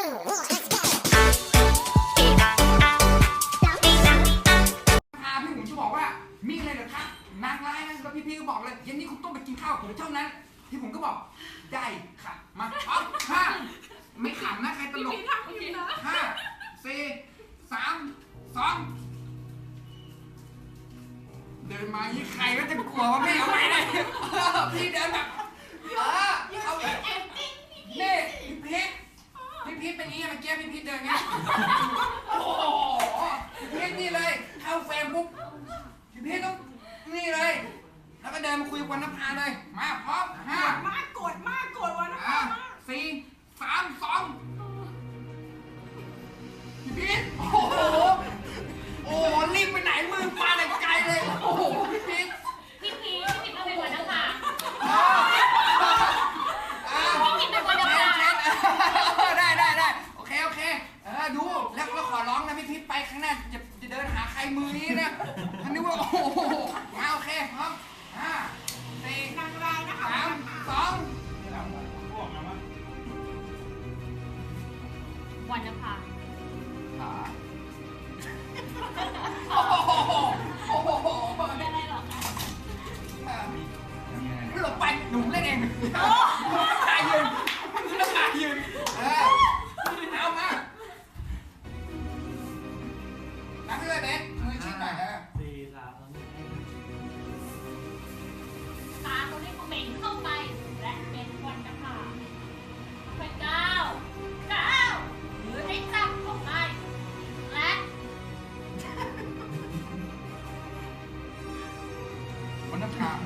พาพี่ผมจะบอกว่ามีอะไรเหรอครับนางร้ายนะแล้วพี่ๆก็บอกเลยเย็นนี้คุณต้องไปกินข้าวกับผมเท่านั้นพี่ผมก็บอกได้ค่ะ มาเอาห้าไม่ขำนะใครตลกพี่ทำอยู่นะห้าสี่สามสองเดินมายี่ใครก็จะกลัวว่าไม่เอาไปเลยเออพี่เดินแบบเออเอาอีก แอคติ้งพี่พี นี่พี่พีทพี่พีท เป็นอย่างงี้เมื่อกี้พี่พีทเดินไงโอ้โหพี่พีทนี่เลยเข้าเฟรมปุ๊บพี่พีทต้องนี่เลย แล้วก็เดินมาคุยกับวันนภาเลย มาพร้อมห้า มากกดมากกดวันนะอะสี่สามสองพี่พีทโอ้โห โอ้โหรีบไปไหนมือปลาแต่ไกลเลย โอ้โหพี่พีท พี่พีชพี่พีชต้องเป็นวันนะคะ อ่าอ่า พี่พีชเป็นวันนะคะ ได้ได้ได้โอเคโอเคเออดู แล้วแล้วขอร้องนะพี่พีทไปข้างหน้าจะจะเดินหาใครมือนี้นะอันนี้ว่าโอ้โหมาโอเคพร้อมห้าสี่นางร้ายนะคะสามสองวันนภาขาโอ้โหโอ้โหเป็นอะไรหรอคะหลบไปหนุ่มเล่นเองตายยืน 我的卡